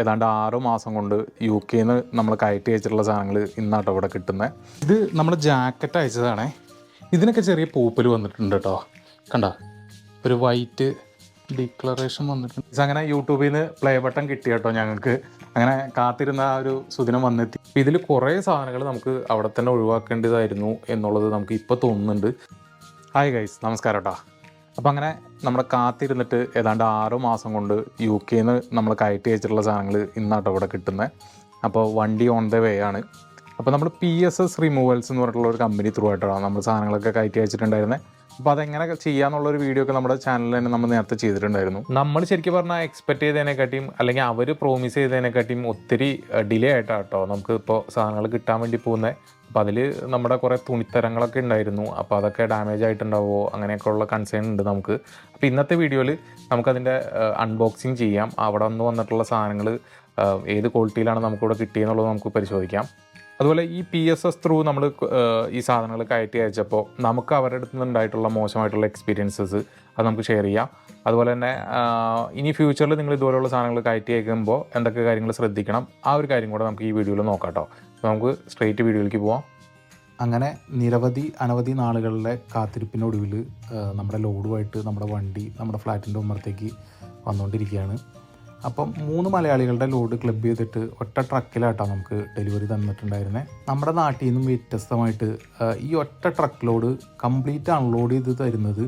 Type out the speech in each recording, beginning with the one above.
ഏതാണ്ട് ആറ് മാസം കൊണ്ട് യു കെയിൽ നിന്ന് നമ്മൾ കയറ്റി അയച്ചിട്ടുള്ള സാധനങ്ങൾ ഇന്നാട്ടോ ഇവിടെ കിട്ടുന്നത് ഇത് നമ്മൾ ജാക്കറ്റ് അയച്ചതാണേ. ഇതിനൊക്കെ ചെറിയ പൂപ്പൽ വന്നിട്ടുണ്ട് കേട്ടോ കണ്ട? ഒരു വൈറ്റ് ഡിക്ലറേഷൻ വന്നിട്ടുണ്ട്. അങ്ങനെ യൂട്യൂബിൽ നിന്ന് പ്ലേ ബട്ടൺ കിട്ടി കേട്ടോ ഞങ്ങൾക്ക് അങ്ങനെ കാത്തിരുന്ന ആ ഒരു സുദിനം വന്നെത്തി. ഇതിൽ കുറേ സാധനങ്ങൾ നമുക്ക് അവിടെ തന്നെ ഒഴിവാക്കേണ്ടതായിരുന്നു എന്നുള്ളത് നമുക്ക് ഇപ്പോൾ തോന്നുന്നുണ്ട്. ഹായ് ഗൈസ് നമസ്കാരം കേട്ടോ അപ്പം അങ്ങനെ നമ്മൾ കാത്തിരുന്നിട്ട് ഏതാണ്ട് ആറു മാസം കൊണ്ട് യു കെന്ന് നമ്മൾ കയറ്റി അയച്ചിട്ടുള്ള സാധനങ്ങൾ ഇന്നാട്ടോ ഇവിടെ കിട്ടുന്നത് അപ്പോൾ വണ്ടി ഓൺ ദ വേ ആണ്. അപ്പോൾ നമ്മൾ പി എസ് എസ് റിമൂവൽസ് എന്ന് പറഞ്ഞിട്ടുള്ള ഒരു കമ്പനി ത്രൂ ആയിട്ടാണ് നമ്മൾ സാധനങ്ങളൊക്കെ കയറ്റി അയച്ചിട്ടുണ്ടായിരുന്നത് അപ്പോൾ അതെങ്ങനെ ചെയ്യാന്നുള്ളൊരു വീഡിയോ ഒക്കെ നമ്മുടെ ചാനലിൽ തന്നെ നമ്മൾ നേരത്തെ ചെയ്തിട്ടുണ്ടായിരുന്നു. നമ്മൾ ശരിക്കും പറഞ്ഞാൽ എക്സ്പെക്ട് ചെയ്തതിനെക്കാട്ടിയും അല്ലെങ്കിൽ അവർ പ്രോമിസ് ചെയ്തതിനെക്കാട്ടിയും ഒത്തിരി ഡിലേ ആയിട്ടാണ് കേട്ടോ നമുക്ക് ഇപ്പോൾ സാധനങ്ങൾ കിട്ടാൻ വേണ്ടി പോകുന്നത് അപ്പോൾ അതിൽ നമ്മുടെ കുറേ തുണിത്തരങ്ങളൊക്കെ ഉണ്ടായിരുന്നു. അപ്പോൾ അതൊക്കെ ഡാമേജ് ആയിട്ടുണ്ടാവുമോ? അങ്ങനെയൊക്കെ ഉള്ള കൺസേൺ ഉണ്ട് നമുക്ക്. അപ്പോൾ ഇന്നത്തെ വീഡിയോയിൽ നമുക്കതിന്റെ അൺബോക്സിങ് ചെയ്യാം. അവിടെ നിന്ന് വന്നിട്ടുള്ള സാധനങ്ങൾ ഏത് ക്വാളിറ്റിയിലാണ് നമുക്കിവിടെ കിട്ടിയെന്നുള്ളത് നമുക്ക് പരിശോധിക്കാം. അതുപോലെ ഈ പി എസ് എസ് ത്രൂ നമ്മൾ ഈ സാധനങ്ങൾ കയറ്റി അയച്ചപ്പോൾ നമുക്ക് അവരുടെ അടുത്ത് നിന്നുണ്ടായിട്ടുള്ള മോശമായിട്ടുള്ള എക്സ്പീരിയൻസസ് അത് നമുക്ക് ഷെയർ ചെയ്യാം. അതുപോലെ തന്നെ ഇനി ഫ്യൂച്ചറിൽ നിങ്ങൾ ഇതുപോലെയുള്ള സാധനങ്ങൾ കയറ്റി അയക്കുമ്പോൾ എന്തൊക്കെ കാര്യങ്ങൾ ശ്രദ്ധിക്കണം? ആ ഒരു കാര്യം കൂടെ നമുക്ക് ഈ വീഡിയോയിൽ നോക്കാം കേട്ടോ നമുക്ക് സ്ട്രെയിറ്റ് വീഡിയോയിലേക്ക് പോവാം. അങ്ങനെ നിരവധി അനവധി നാളുകളിലെ കാത്തിരിപ്പിനൊടുവിൽ നമ്മുടെ ലോഡുമായിട്ട് നമ്മുടെ വണ്ടി നമ്മുടെ ഫ്ലാറ്റിന്റെ ഉമ്മറത്തേക്ക് വന്നുകൊണ്ടിരിക്കുകയാണ്. അപ്പം മൂന്ന് മലയാളികളുടെ ലോഡ് ക്ലബ് ചെയ്തിട്ട് ഒറ്റ ട്രക്കിലായിട്ടാണ് നമുക്ക് ഡെലിവറി തന്നിട്ടുണ്ടായിരുന്നത് നമ്മുടെ നാട്ടിൽ നിന്നും വ്യത്യസ്തമായിട്ട് ഈ ഒറ്റ ട്രക്ക് ലോഡ് കംപ്ലീറ്റ് അൺലോഡ് ചെയ്ത് തരുന്നത്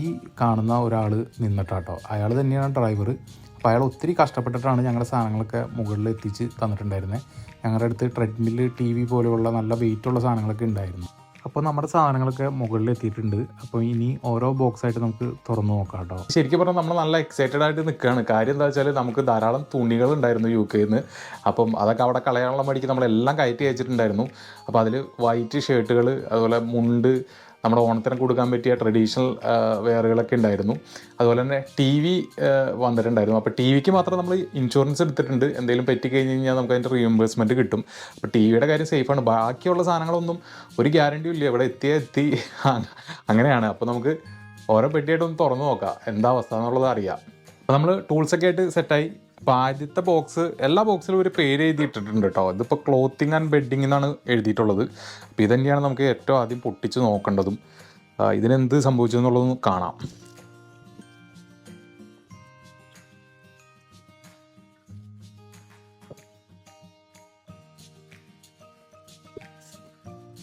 ഈ കാണുന്ന ഒരാൾ നിന്നിട്ടാട്ടോ. അയാൾ തന്നെയാണ് ഡ്രൈവർ അപ്പോൾ അയാൾ ഒത്തിരി കഷ്ടപ്പെട്ടിട്ടാണ് ഞങ്ങളുടെ സാധനങ്ങളൊക്കെ മുകളിൽ എത്തിച്ച് തന്നിട്ടുണ്ടായിരുന്നത് ഞങ്ങളുടെ അടുത്ത് ട്രെഡ്മിൽ ടി വി പോലെയുള്ള നല്ല വെയിറ്റുള്ള സാധനങ്ങളൊക്കെ ഉണ്ടായിരുന്നു. അപ്പോൾ നമ്മുടെ സാധനങ്ങളൊക്കെ മുകളിൽ എത്തിയിട്ടുണ്ട്. അപ്പോൾ ഇനി ഓരോ ബോക്സ് ആയിട്ട് നമുക്ക് തുറന്നു നോക്കാം കേട്ടോ. ശരിക്കും പറഞ്ഞാൽ നമ്മൾ നല്ല എക്സൈറ്റഡ് ആയിട്ട് നിൽക്കുകയാണ് കാര്യം എന്താ വെച്ചാൽ നമുക്ക് ധാരാളം തുണികൾ ഉണ്ടായിരുന്നു യു കെയിൽ നിന്ന് അപ്പം അതൊക്കെ അവിടെ കളയാനുള്ള മടിക്ക് നമ്മളെല്ലാം കയറ്റി അയച്ചിട്ടുണ്ടായിരുന്നു. അപ്പോൾ അതിൽ വൈറ്റ് ഷർട്ടുകൾ അതുപോലെ മുണ്ട് നമ്മുടെ ഓണത്തിന് കൊടുക്കാൻ പറ്റിയ ട്രഡീഷണൽ വെയറുകളൊക്കെ ഉണ്ടായിരുന്നു. അതുപോലെ തന്നെ ടി വി വന്നിട്ടുണ്ടായിരുന്നു. അപ്പോൾ ടി വിക്ക് മാത്രം നമ്മൾ ഇൻഷുറൻസ് എടുത്തിട്ടുണ്ട്. എന്തെങ്കിലും പറ്റി കഴിഞ്ഞ് കഴിഞ്ഞാൽ നമുക്ക് അതിന്റെ റീഎംബേഴ്സ്മെന്റ് കിട്ടും. അപ്പോൾ ടി വിയുടെ കാര്യം സേഫാണ് ബാക്കിയുള്ള സാധനങ്ങളൊന്നും ഒരു ഗ്യാരണ്ടിയും ഇല്ല. ഇവിടെ എത്തിയ എത്തി. അങ്ങനെയാണ്. അപ്പോൾ നമുക്ക് ഓരോ പെട്ടിയായിട്ടൊന്ന് തുറന്നു നോക്കാം. എന്താ അവസ്ഥ എന്നുള്ളത് അറിയാം. അപ്പോൾ നമ്മൾ ടൂൾസൊക്കെ ആയിട്ട് സെറ്റായി അപ്പോൾ ആദ്യത്തെ ബോക്സ് എല്ലാ ബോക്സിലും ഒരു പേര് എഴുതിയിട്ടിട്ടുണ്ട് കേട്ടോ ഇതിപ്പോൾ ക്ലോത്തിങ് ആൻഡ് ബെഡിങ് എന്നാണ് എഴുതിയിട്ടുള്ളത്. അപ്പോൾ ഇത് തന്നെയാണ് നമുക്ക് ഏറ്റവും ആദ്യം പൊട്ടിച്ച് നോക്കേണ്ടതും. ഇതിനെന്ത് സംഭവിച്ചു എന്നുള്ളതൊന്ന് കാണാം.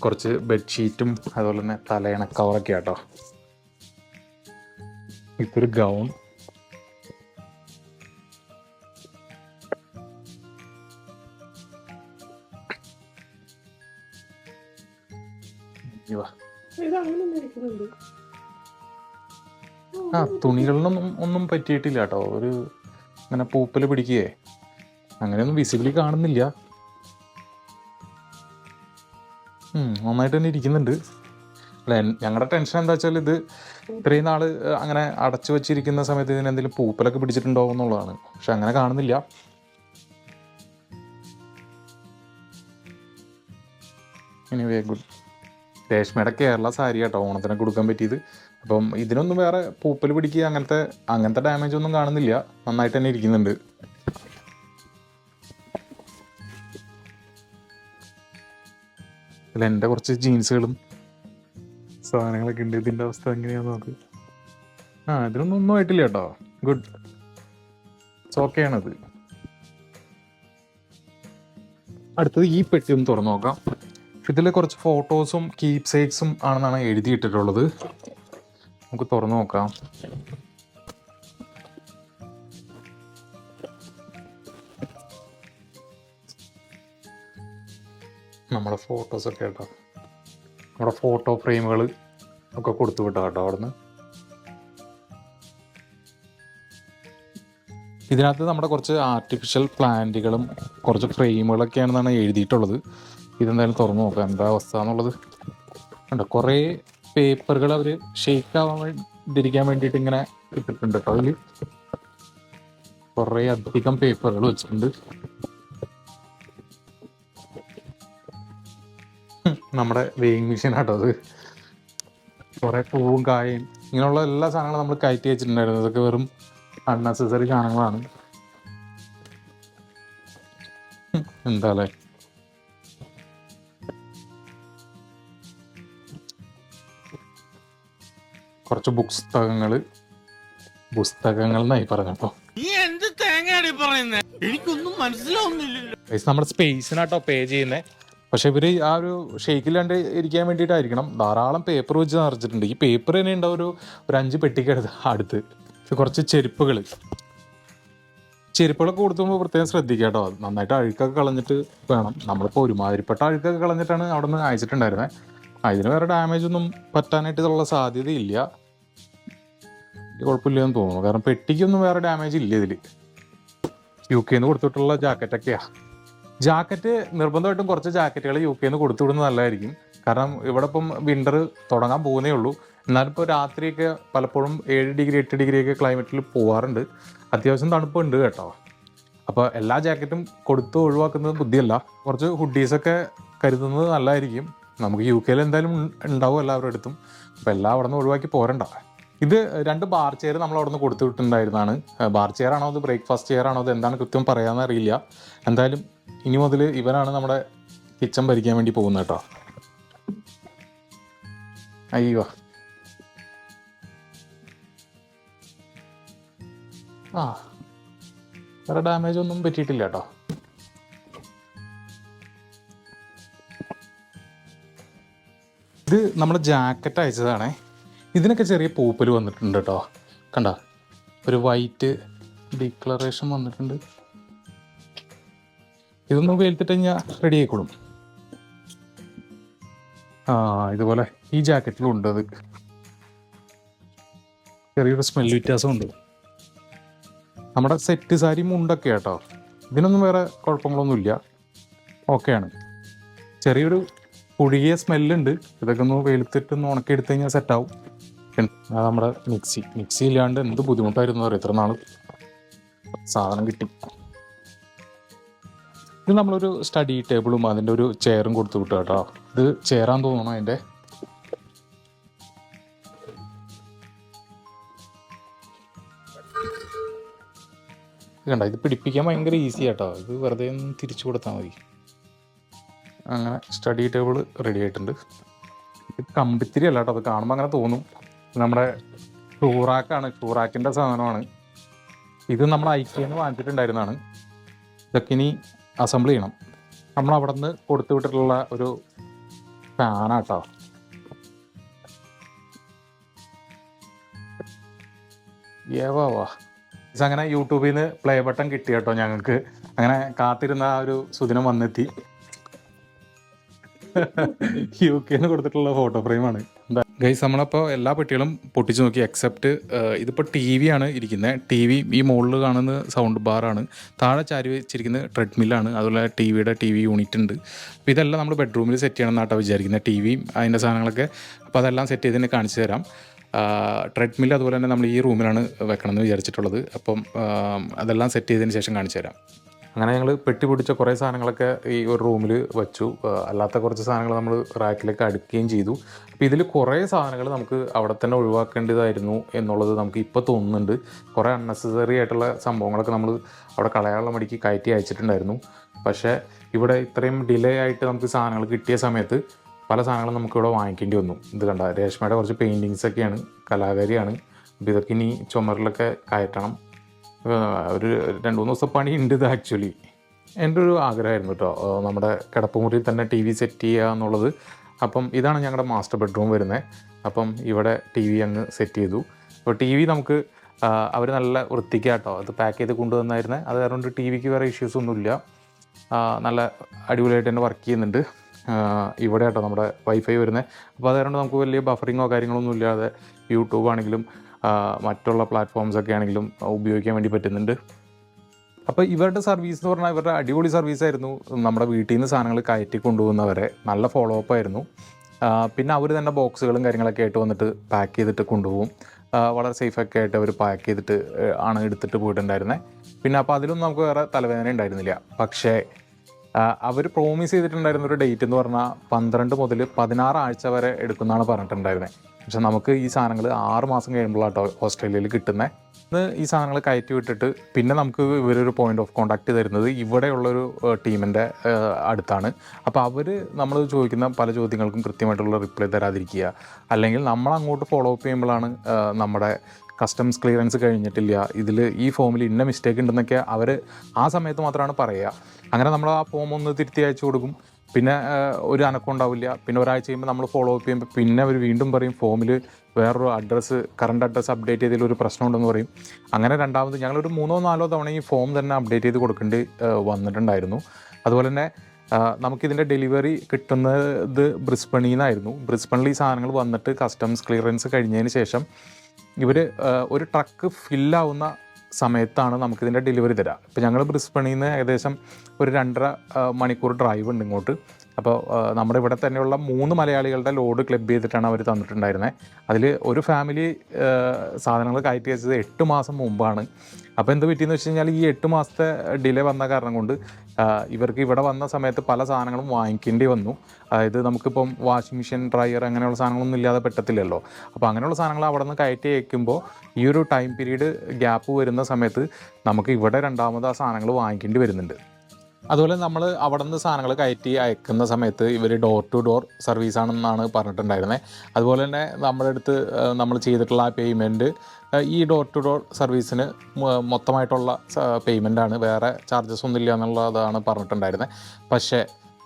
കുറച്ച് ബെഡ്ഷീറ്റും അതുപോലെ തന്നെ തലയണ കവറൊക്കെ ആട്ടോ. ഇതൊരു ഗൗൺ തുണികളിലൊന്നും ഒന്നും പറ്റിയിട്ടില്ല കേട്ടോ. ഒരു അങ്ങനെ പൂപ്പൽ പിടിക്കുകയെ അങ്ങനെയൊന്നും വിസിബിലി കാണുന്നില്ല. നന്നായിട്ട് തന്നെ ഇരിക്കുന്നുണ്ട്. അല്ല ഞങ്ങളുടെ ടെൻഷൻ എന്താ വെച്ചാൽ ഇത് ഇത്രയും നാൾ അങ്ങനെ അടച്ചു വെച്ചിരിക്കുന്ന സമയത്ത് ഇതിന് എന്തെങ്കിലും പൂപ്പലൊക്കെ പിടിച്ചിട്ടുണ്ടോ എന്നുള്ളതാണ്. പക്ഷെ അങ്ങനെ കാണുന്നില്ല. എനിവേ ഗുഡ് രേഷ്മയുടെ കേരള സാരി കേട്ടോ ഓണത്തിനൊക്കെ കൊടുക്കാൻ പറ്റിയത്. അപ്പം ഇതിനൊന്നും വേറെ പൂപ്പൽ പിടിക്കുക അങ്ങനത്തെ അങ്ങനത്തെ ഡാമേജ് ഒന്നും കാണുന്നില്ല. നന്നായിട്ട് തന്നെ ഇരിക്കുന്നുണ്ട്. ഇതിൽ എന്റെ കുറച്ച് ജീൻസുകളും സാധനങ്ങളൊക്കെ ഉണ്ട്. ഇതിന്റെ അവസ്ഥ എങ്ങനെയാന്ന് നോക്ക്. ആ ഇതിനൊന്നും ഒന്നും ആയിട്ടില്ല കേട്ടോ. ഗുഡ് ഓക്കെ ആണത്. അടുത്തത് ഈ പെട്ടി ഒന്ന് തുറന്നു നോക്കാം. ഇതിൽ കുറച്ച് ഫോട്ടോസും കീപ് സേക്സും ആണെന്നാണ് എഴുതിയിട്ടിട്ടുള്ളത്. നമുക്ക് തുറന്നു നോക്കാം. നമ്മുടെ ഫോട്ടോസ് ഒക്കെ കേട്ടോ. നമ്മുടെ ഫോട്ടോ ഫ്രെയിമുകൾ ഒക്കെ കൊടുത്തു വിട്ടോ കേട്ടോ അവിടുന്ന്. ഇതിനകത്ത് നമ്മുടെ കുറച്ച് ആർട്ടിഫിഷ്യൽ പ്ലാന്റുകളും കുറച്ച് ഫ്രെയിമുകളൊക്കെയാണെന്നാണ് എഴുതിയിട്ടുള്ളത്. ഇതെന്തായാലും തുറന്നു നോക്കാം. എന്താ അവസ്ഥ എന്നുള്ളത്. കണ്ടോ കുറേ പേപ്പറുകൾ അവർ ഷെയ്ക്ക് ആവാൻ വേണ്ടിയിരിക്കാൻ വേണ്ടിയിട്ട് ഇങ്ങനെ ഇട്ടിട്ടുണ്ട് കേട്ടോ അതിൽ കുറേ അധികം പേപ്പറുകൾ വെച്ചിട്ടുണ്ട്. നമ്മുടെ വെയിങ് മെഷീൻ ആട്ടോ അത്. കുറേ പൂവും കായയും ഇങ്ങനെയുള്ള എല്ലാ സാധനങ്ങളും നമ്മൾ കയറ്റി വെച്ചിട്ടുണ്ടായിരുന്നു. അതൊക്കെ വെറും അൺനെസസറി സാധനങ്ങളാണ്. എന്താ അല്ലേ? കുറച്ച് പുസ്തകങ്ങൾ പുസ്തകങ്ങൾ എന്നായി പറഞ്ഞപ്പോ എനിക്കൊന്നും മനസ്സിലാവുന്നില്ലല്ലോ. നമ്മുടെ സ്പേസിനാട്ടോ പേ ചെയ്യുന്നത് പക്ഷെ ഇവർ ആ ഒരു ഷെയ്ക്കില്ലാണ്ട് ഇരിക്കാൻ വേണ്ടിയിട്ടായിരിക്കണം. ധാരാളം പേപ്പർ വെച്ച് നിറച്ചിട്ടുണ്ട്. ഈ പേപ്പർ തന്നെ ഉണ്ടാവും ഒരു ഒരു അഞ്ച് പെട്ടിക്ക് അടുത്ത് അടുത്ത്. കുറച്ച് ചെരുപ്പുകൾ ചെരുപ്പുകളൊക്കെ കൊടുത്തുമ്പോൾ പ്രത്യേകം ശ്രദ്ധിക്കുക കേട്ടോ. നന്നായിട്ട് അഴുക്കൊക്കെ കളഞ്ഞിട്ട് വേണം. നമ്മളിപ്പോൾ ഒരുമാതിരിപ്പെട്ട അഴുക്കൊക്കെ കളഞ്ഞിട്ടാണ് അവിടെ നിന്ന് അയച്ചിട്ടുണ്ടായിരുന്നത് അതിന് വേറെ ഡാമേജ് ഒന്നും പറ്റാനായിട്ട് ഉള്ള സാധ്യതയില്ല. കുഴപ്പമില്ലെന്ന് തോന്നുന്നു. കാരണം പെട്ടിക്കൊന്നും വേറെ ഡാമേജ് ഇല്ല ഇതിൽ യു കെന്ന് കൊടുത്തിട്ടുള്ള ജാക്കറ്റൊക്കെയാ ജാക്കറ്റ് നിർബന്ധമായിട്ടും കുറച്ച് ജാക്കറ്റുകൾ യു കെന്ന് കൊടുത്തു വിടുന്നത് നല്ലതായിരിക്കും. കാരണം ഇവിടെ ഇപ്പം വിന്റർ തുടങ്ങാൻ പോകുന്നേ ഉള്ളൂ. എന്നാലും ഇപ്പോൾ രാത്രിയൊക്കെ പലപ്പോഴും ഏഴ് ഡിഗ്രി എട്ട് ഡിഗ്രി ഒക്കെ ക്ലൈമറ്റിൽ പോകാറുണ്ട് അത്യാവശ്യം തണുപ്പുണ്ട് കേട്ടോ. അപ്പോൾ എല്ലാ ജാക്കറ്റും കൊടുത്ത് ഒഴിവാക്കുന്നത് ബുദ്ധിയല്ല. കുറച്ച് ഹുഡീസൊക്കെ കരുതുന്നത് നല്ലതായിരിക്കും. നമുക്ക് യു കെയിൽ എന്തായാലും ഉണ്ടാവും എല്ലാവരുടെ അടുത്തും. അപ്പോൾ എല്ലാം അവിടെ നിന്ന് ഒഴിവാക്കി പോരണ്ട. ഇത് രണ്ട് ബാർ ചെയർ നമ്മൾ അവിടെ നിന്ന് കൊടുത്തു വിട്ടിട്ടുണ്ടായിരുന്നതാണ് ബാർ ചെയർ ആണോ അത് ബ്രേക്ക്ഫാസ്റ്റ് ചെയർ ആണോ അത് എന്താണ് കൃത്യം പറയാമെന്ന് അറിയില്ല. എന്തായാലും ഇനി മുതൽ ഇവനാണ് നമ്മുടെ കിച്ചൺ ഭരിക്കാൻ വേണ്ടി പോകുന്നത് കേട്ടോ. അയ്യോ. ആ വേറെ ഡാമേജ് ഒന്നും പറ്റിയിട്ടില്ല കേട്ടോ. ഇത് നമ്മുടെ ജാക്കറ്റ് അയച്ചതാണേ. ഇതിനൊക്കെ ചെറിയ പൂപ്പൽ വന്നിട്ടുണ്ട് കേട്ടോ കണ്ട? ഒരു വൈറ്റ് ഡിക്ലറേഷൻ വന്നിട്ടുണ്ട്. ഇതൊന്നും വെയിലത്തിട്ട് കഴിഞ്ഞാൽ റെഡി ആയിക്കോളും. ആ ഇതുപോലെ ഈ ജാക്കറ്റിലും ഉണ്ട് അത്. ചെറിയൊരു സ്മെൽ വ്യത്യാസമുണ്ട് നമ്മുടെ സെറ്റ് സാരി മുണ്ടൊക്കെ കേട്ടോ ഇതിനൊന്നും വേറെ കുഴപ്പങ്ങളൊന്നുമില്ല. ഓക്കെയാണ് ചെറിയൊരു കുഴുകിയ സ്മെല്ലുണ്ട്. ഇതൊക്കെ ഒന്ന് വെളുത്തിട്ട് ഒന്ന് ഉണക്കി എടുത്തു കഴിഞ്ഞാൽ സെറ്റാവും നമ്മുടെ മിക്സി. മിക്സി ഇല്ലാണ്ട് എന്ത് ബുദ്ധിമുട്ടായിരുന്നു അറിയാം? ഇത്ര നാൾ സാധനം കിട്ടി. ഇത് നമ്മളൊരു സ്റ്റഡി ടേബിളും അതിന്റെ ഒരു ചെയറും കൊടുത്തു വിട്ടു കേട്ടോ. ഇത് ചേരാൻ തോന്നണം അതിന്റെ. കണ്ട? ഇത് പിടിപ്പിക്കാൻ ഭയങ്കര ഈസി ആട്ടോ ഇത് വെറുതെ ഒന്ന് തിരിച്ചു കൊടുത്താൽ മതി. അങ്ങനെ സ്റ്റഡി ടേബിൾ റെഡി ആയിട്ടുണ്ട്. കമ്പിത്തിരി അല്ല കേട്ടോ അത് കാണുമ്പോൾ അങ്ങനെ തോന്നും. നമ്മുടെ ടൂറാക്കാണ് ടൂറാക്കിന്റെ സാധനമാണ്. ഇത് നമ്മൾ ഐക്യന്ന് വാങ്ങിച്ചിട്ടുണ്ടായിരുന്നതാണ്. ഇതൊക്കെ ഇനി അസംബിൾ ചെയ്യണം. നമ്മൾ അവിടെ നിന്ന് കൊടുത്തു വിട്ടിട്ടുള്ള ഒരു ഫാനാട്ടോ ഏവാ വാ അങ്ങനെ യൂട്യൂബിൽ നിന്ന് പ്ലേ ബട്ടൺ കിട്ടി കേട്ടോ ഞങ്ങൾക്ക്. അങ്ങനെ കാത്തിരുന്ന ആ ഒരു സുദിനം വന്നെത്തി. യു കെന്ന് കൊടുത്തിട്ടുള്ള ഫോട്ടോ ഫ്രെയിമാണ് ഗൈസ് നമ്മളപ്പോൾ എല്ലാ പെട്ടികളും പൊട്ടിച്ചു നോക്കി എക്സെപ്റ്റ് ഇതിപ്പോൾ ടി വി ആണ് ഇരിക്കുന്നത് ടി വി ഈ മുകളിൽ കാണുന്ന സൗണ്ട് ബാറാണ് താഴെ ചാരി വെച്ചിരിക്കുന്നത് ട്രെഡ്മില്ലാണ് അതുപോലെ ടി വിയുടെ ടി വി യൂണിറ്റ് ഉണ്ട്. അപ്പോൾ ഇതെല്ലാം നമ്മൾ ബെഡ്റൂമിൽ സെറ്റ് ചെയ്യണം എന്നാട്ടോ വിചാരിക്കുന്നത് ടി വിയും അതിന്റെ സാധനങ്ങളൊക്കെ. അപ്പോൾ അതെല്ലാം സെറ്റ് ചെയ്തതിന് കാണിച്ചു തരാം. ട്രെഡ്മിൽ അതുപോലെ തന്നെ നമ്മൾ ഈ റൂമിലാണ് വെക്കണമെന്ന് വിചാരിച്ചിട്ടുള്ളത്. അപ്പം അതെല്ലാം സെറ്റ് ചെയ്തതിന് ശേഷം കാണിച്ചു തരാം. അങ്ങനെ ഞങ്ങൾ പെട്ടി പിടിച്ച കുറേ സാധനങ്ങളൊക്കെ ഈ ഒരു റൂമിൽ വെച്ചു. അല്ലാത്ത കുറച്ച് സാധനങ്ങൾ നമ്മൾ റാക്കിലേക്ക് അടുക്കുകയും ചെയ്തു. അപ്പോൾ ഇതിൽ കുറേ സാധനങ്ങൾ നമുക്ക് അവിടെ തന്നെ ഒഴിവാക്കേണ്ടതായിരുന്നു എന്നുള്ളത് നമുക്ക് ഇപ്പോൾ തോന്നുന്നുണ്ട്. കുറേ അൺനെസസറി ആയിട്ടുള്ള സംഭവങ്ങളൊക്കെ നമ്മൾ അവിടെ കളയാനുള്ള മടിക്ക് കയറ്റി അയച്ചിട്ടുണ്ടായിരുന്നു. പക്ഷേ ഇവിടെ ഇത്രയും ഡിലേ ആയിട്ട് നമുക്ക് സാധനങ്ങൾ കിട്ടിയ സമയത്ത് പല സാധനങ്ങളും നമുക്കിവിടെ വാങ്ങിക്കേണ്ടി വന്നു. ഇത് കണ്ട? രേഷ്മയുടെ കുറച്ച് പെയിന്റിങ്സൊക്കെയാണ് കലാകാരിയാണ്. അപ്പോൾ ഇതൊക്കെ ഇനി ചുമരിലൊക്കെ കയറ്റണം. ഒരു രണ്ട് മൂന്ന് ദിവസം പണി ഉണ്ട് ഇത് ആക്ച്വലി എന്റെ ഒരു ആഗ്രഹമായിരുന്നു കേട്ടോ. നമ്മുടെ കിടപ്പുമുറിയിൽ തന്നെ ടി വി സെറ്റ് ചെയ്യുക എന്നുള്ളത്. അപ്പം ഇതാണ് ഞങ്ങളുടെ മാസ്റ്റർ ബെഡ്റൂം വരുന്നത് അപ്പം ഇവിടെ ടി വി അങ്ങ് സെറ്റ് ചെയ്തു. അപ്പോൾ ടി വി നമുക്ക് അവർ നല്ല വൃത്തിക്കാട്ടോ അത് പാക്ക് ചെയ്ത് കൊണ്ടുവന്നായിരുന്നത് അത് കാരണം ടി വിക്ക് വേറെ ഇഷ്യൂസ് ഒന്നുമില്ല നല്ല അടിപൊളിയായിട്ട് തന്നെ വർക്ക് ചെയ്യുന്നുണ്ട്. ഇവിടെ കേട്ടോ നമ്മുടെ വൈഫൈ വരുന്നത് അപ്പോൾ അത് കാരണം നമുക്ക് വലിയ ബഫറിങ്ങോ കാര്യങ്ങളൊന്നും ഇല്ലാതെ യൂട്യൂബ് ആണെങ്കിലും മറ്റുള്ള പ്ലാറ്റ്ഫോംസ് ഒക്കെ ആണെങ്കിലും ഉപയോഗിക്കാൻ വേണ്ടി പറ്റുന്നുണ്ട്. അപ്പോൾ ഇവരുടെ സർവീസ് എന്ന് പറഞ്ഞാൽ ഇവരുടെ അടിപൊളി സർവീസ് ആയിരുന്നു. നമ്മുടെ വീട്ടിൽ നിന്ന് സാധനങ്ങൾ കയറ്റി കൊണ്ടുപോകുന്നവരെ നല്ല ഫോളോ അപ്പ് ആയിരുന്നു പിന്നെ അവർ തന്നെ ബോക്സുകളും കാര്യങ്ങളൊക്കെ ആയിട്ട് വന്നിട്ട് പാക്ക് ചെയ്തിട്ട് കൊണ്ടുപോകും. വളരെ സേഫൊക്കെ ആയിട്ട് അവർ പാക്ക് ചെയ്തിട്ട് ആണ് എടുത്തിട്ട് പോയിട്ടുണ്ടായിരുന്നത് പിന്നെ അപ്പോൾ അതിലൊന്നും നമുക്ക് വേറെ തലവേദന ഉണ്ടായിരുന്നില്ല. പക്ഷേ അവർ പ്രോമിസ് ചെയ്തിട്ടുണ്ടായിരുന്ന ഒരു ഡേറ്റ് എന്ന് പറഞ്ഞാൽ പന്ത്രണ്ട് മുതൽ പതിനാറ് ആഴ്ച വരെ എടുക്കുന്നതാണ് പറഞ്ഞിട്ടുണ്ടായിരുന്നത് പക്ഷെ നമുക്ക് ഈ സാധനങ്ങൾ ആറ് മാസം കഴിയുമ്പോഴാട്ടോ ഓസ്ട്രേലിയയിൽ കിട്ടുന്നത് ഇന്ന് ഈ സാധനങ്ങൾ കയറ്റി വിട്ടിട്ട് പിന്നെ നമുക്ക് ഇവരൊരു പോയിന്റ് ഓഫ് കോണ്ടാക്ട് തരുന്നത് ഇവിടെയുള്ളൊരു ടീമിന്റെ അടുത്താണ്. അപ്പോൾ അവർ നമ്മൾ ചോദിക്കുന്ന പല ചോദ്യങ്ങൾക്കും കൃത്യമായിട്ടുള്ള റിപ്ലൈ തരാതിരിക്കുക. അല്ലെങ്കിൽ നമ്മൾ അങ്ങോട്ട് ഫോളോ അപ്പ് ചെയ്യുമ്പോഴാണ് നമ്മുടെ കസ്റ്റംസ് ക്ലിയറൻസ് കഴിഞ്ഞിട്ടില്ല. ഇതിൽ ഈ ഫോമിൽ ഇന്ന മിസ്റ്റേക്ക് ഉണ്ടെന്നൊക്കെ അവർ ആ സമയത്ത് മാത്രമാണ് പറയുക. അങ്ങനെ നമ്മൾ ആ ഫോം ഒന്ന് തിരുത്തി അയച്ചു കൊടുക്കും. പിന്നെ ഒരു അനക്കം ഉണ്ടാവില്ല. പിന്നെ ഒരാഴ്ച കഴിയുമ്പോൾ നമ്മൾ ഫോളോ അപ്പ് ചെയ്യുമ്പോൾ പിന്നെ അവർ വീണ്ടും പറയും ഫോമിൽ വേറൊരു അഡ്രസ്സ് കറണ്ട് അഡ്രസ്സ് അപ്ഡേറ്റ് ചെയ്തതിൽ ഒരു പ്രശ്നമുണ്ടെന്ന് പറയും. അങ്ങനെ രണ്ടാമത് ഞങ്ങളൊരു മൂന്നോ നാലോ തവണ ഈ ഫോം തന്നെ അപ്ഡേറ്റ് ചെയ്ത് കൊടുക്കേണ്ടി വന്നിട്ടുണ്ടായിരുന്നു. അതുപോലെ തന്നെ നമുക്കിതിന്റെ ഡെലിവറി കിട്ടുന്നത് ബ്രിസ്ബണിൽ നിന്നായിരുന്നു ബ്രിസ്ബണിൽ ഈ സാധനങ്ങൾ വന്നിട്ട് കസ്റ്റംസ് ക്ലിയറൻസ് കഴിഞ്ഞതിന് ശേഷം ഇവർ ഒരു ട്രക്ക് ഫില്ലാവുന്ന സമയത്താണ് നമുക്കിതിന്റെ ഡെലിവറി തരാം. ഇപ്പോൾ ഞങ്ങൾ ബ്രിസ്ബണിൽ നിന്ന് ഏകദേശം ഒരു രണ്ടര മണിക്കൂർ ഡ്രൈവ് ഉണ്ട് ഇങ്ങോട്ട്. അപ്പോൾ നമ്മുടെ ഇവിടെ തന്നെയുള്ള മൂന്ന് മലയാളികളുടെ ലോഡ് ക്ലബ് ചെയ്തിട്ടാണ് അവർ തന്നിട്ടുണ്ടായിരുന്നത് അതിൽ ഒരു ഫാമിലി സാധനങ്ങൾ കയറ്റി വെച്ചത് എട്ട് മാസം മുമ്പാണ്. അപ്പോൾ എന്ത് പറ്റിയെന്ന് വെച്ച് കഴിഞ്ഞാൽ ഈ എട്ട് മാസത്തെ ഡിലേ വന്ന കാരണം കൊണ്ട് ഇവർക്ക് ഇവിടെ വന്ന സമയത്ത് പല സാധനങ്ങളും വാങ്ങിക്കേണ്ടി വന്നു. അതായത് നമുക്കിപ്പം വാഷിംഗ് മെഷീൻ ഡ്രയർ അങ്ങനെയുള്ള സാധനങ്ങളൊന്നും ഇല്ലാതെ പറ്റത്തില്ലല്ലോ. അപ്പോൾ അങ്ങനെയുള്ള സാധനങ്ങൾ അവിടെ നിന്ന് കയറ്റി അയക്കുമ്പോൾ ഈ ഒരു ടൈം പീരീഡ് ഗ്യാപ്പ് വരുന്ന സമയത്ത് നമുക്ക് ഇവിടെ രണ്ടാമത് ആ സാധനങ്ങൾ വാങ്ങിക്കേണ്ടി വരുന്നുണ്ട്. അതുപോലെ നമ്മൾ അവിടെ നിന്ന് സാധനങ്ങൾ കയറ്റി അയക്കുന്ന സമയത്ത് ഇവർ ഡോർ ടു ഡോർ സർവീസ് ആണെന്നാണ് പറഞ്ഞിട്ടുണ്ടായിരുന്നത് അതുപോലെ തന്നെ നമ്മുടെ അടുത്ത് നമ്മൾ ചെയ്തിട്ടുള്ള ആ പേയ്മെന്റ് ഈ ഡോർ ടു ഡോർ സർവീസിന് മൊത്തമായിട്ടുള്ള പേയ്മെന്റ് ആണ്. വേറെ ചാർജസ് ഒന്നും ഇല്ല എന്നുള്ളതാണ് പറഞ്ഞിട്ടുണ്ടായിരുന്നത് പക്ഷേ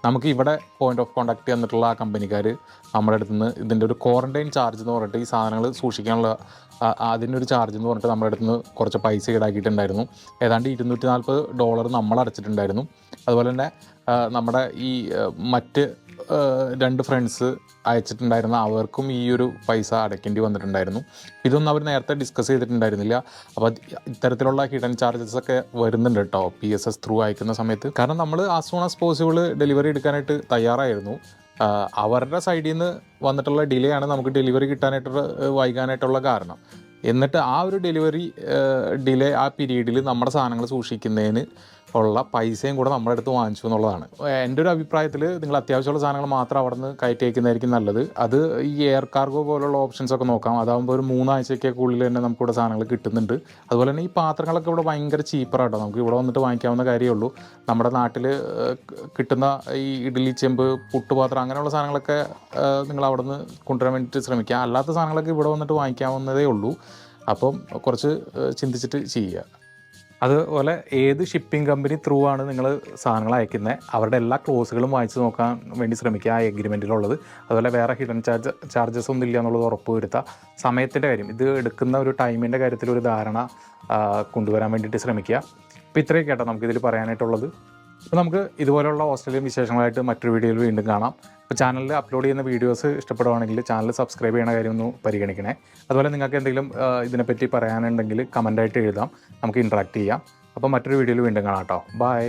നമുക്ക് ഇവിടെ പോയിന്റ് ഓഫ് കോണ്ടാക്ട് തന്നിട്ടുള്ള ആ കമ്പനിക്കാർ നമ്മുടെ അടുത്ത് നിന്ന് ഇതിന്റെ ഒരു ക്വാറന്റൈൻ ചാർജ് എന്ന് പറഞ്ഞിട്ട് ഈ സാധനങ്ങൾ സൂക്ഷിക്കാനുള്ള അതിന്റെ ഒരു ചാർജ് എന്ന് പറഞ്ഞിട്ട് നമ്മുടെ അടുത്ത് നിന്ന് കുറച്ച് പൈസ ഈടാക്കിയിട്ടുണ്ടായിരുന്നു. ഏതാണ്ട് ഇരുന്നൂറ്റി നാൽപ്പത് ഡോളർ നമ്മൾ അടച്ചിട്ടുണ്ടായിരുന്നു അതുപോലെ തന്നെ നമ്മുടെ ഈ മറ്റ് രണ്ട് ഫ്രണ്ട്സ് അയച്ചിട്ടുണ്ടായിരുന്ന അവർക്കും ഈ ഒരു പൈസ അടയ്ക്കേണ്ടി വന്നിട്ടുണ്ടായിരുന്നു. ഇതൊന്നും അവർ നേരത്തെ ഡിസ്കസ് ചെയ്തിട്ടുണ്ടായിരുന്നില്ല. അപ്പോൾ ഇത്തരത്തിലുള്ള ഹിഡൻ ചാർജസ് ഒക്കെ വരുന്നുണ്ട് കേട്ടോ പി എസ് എസ് ത്രൂ അയക്കുന്ന സമയത്ത്. കാരണം നമ്മൾ as soon as possible delivery എടുക്കാനായിട്ട് തയ്യാറായിരുന്നു. അവരുടെ സൈഡിൽ നിന്ന് വന്നിട്ടുള്ള ഡിലേ ആണ് നമുക്ക് ഡെലിവറി കിട്ടാനായിട്ടുള്ള വൈകാനായിട്ടുള്ള കാരണം. എന്നിട്ട് ആ ഒരു ഡെലിവറി ഡിലേ ആ പീരീഡിൽ നമ്മുടെ സാധനങ്ങൾ സൂക്ഷിക്കുന്നതിന് ഉള്ള പൈസയും കൂടെ നമ്മുടെ അടുത്ത് വാങ്ങിച്ചു എന്നുള്ളതാണ്. എന്റെ ഒരു അഭിപ്രായത്തിൽ നിങ്ങൾ അത്യാവശ്യമുള്ള സാധനങ്ങൾ മാത്രം അവിടെ നിന്ന് കയറ്റി അയക്കുന്നതായിരിക്കും നല്ലത്. അത് ഈ എയർ കാർഗോ പോലുള്ള ഓപ്ഷൻസ് ഒക്കെ നോക്കാം. അതാകുമ്പോൾ ഒരു മൂന്നാഴ്ചയ്ക്കൊക്കെ ഉള്ളിൽ തന്നെ നമുക്ക് ഇവിടെ സാധനങ്ങൾ കിട്ടുന്നുണ്ട്. അതുപോലെ തന്നെ ഈ പാത്രങ്ങളൊക്കെ ഇവിടെ ഭയങ്കര ചീപ്പറാട്ടോ നമുക്ക് ഇവിടെ വന്നിട്ട് വാങ്ങിക്കാവുന്ന കാര്യമേ ഉള്ളൂ. നമ്മുടെ നാട്ടിൽ കിട്ടുന്ന ഈ ഇഡ്ഡലി ചെമ്പ് പുട്ടുപാത്രം അങ്ങനെയുള്ള സാധനങ്ങളൊക്കെ നിങ്ങൾ അവിടെ നിന്ന് കൊണ്ടുവരാൻ വേണ്ടിയിട്ട് ശ്രമിക്കുക അല്ലാത്ത സാധനങ്ങളൊക്കെ ഇവിടെ വന്നിട്ട് വാങ്ങിക്കാവുന്നതേ ഉള്ളൂ. അപ്പം കുറച്ച് ചിന്തിച്ചിട്ട് ചെയ്യുക. അതുപോലെ ഏത് ഷിപ്പിംഗ് കമ്പനി ത്രൂ ആണ് നിങ്ങൾ സാധനങ്ങൾ അയക്കുന്നത് അവരുടെ എല്ലാ ക്ലോസുകളും വായിച്ച് നോക്കാൻ വേണ്ടി ശ്രമിക്കുക ആ എഗ്രിമെന്റിലുള്ളത് അതുപോലെ വേറെ ഹിഡൻ ചാർജ് ചാർജസ് ഒന്നും ഇല്ല എന്നുള്ളത് ഉറപ്പ് വരുത്തുക സമയത്തിന്റെ കാര്യം ഇത് എടുക്കുന്ന ഒരു ടൈമിന്റെ കാര്യത്തിൽ ഒരു ധാരണ കൊണ്ടുവരാൻ വേണ്ടിയിട്ട് ശ്രമിക്കുക. അപ്പോൾ ഇത്രയൊക്കെ കേട്ടോ നമുക്കിതിൽ പറയാനായിട്ടുള്ളത്. അപ്പോൾ നമുക്ക് ഇതുപോലെയുള്ള ഓസ്ട്രേലിയൻ വിശേഷങ്ങളായിട്ട് മറ്റൊരു വീഡിയോയിൽ വീണ്ടും കാണാം. അപ്പോൾ ചാനലിൽ അപ്ലോഡ് ചെയ്യുന്ന വീഡിയോസ് ഇഷ്ടപ്പെടുവാണെങ്കിൽ ചാനൽ സബ്സ്ക്രൈബ് ചെയ്യുന്ന കാര്യം ഒന്ന് പരിഗണിക്കണേ. അതുപോലെ നിങ്ങൾക്ക് എന്തെങ്കിലും ഇതിനെപ്പറ്റി പറയാനുണ്ടെങ്കിൽ കമന്റായിട്ട് എഴുതാം. നമുക്ക് ഇൻട്രാക്ട് ചെയ്യാം. അപ്പോൾ മറ്റൊരു വീഡിയോയിൽ വീണ്ടും കാണാം കേട്ടോ ബൈ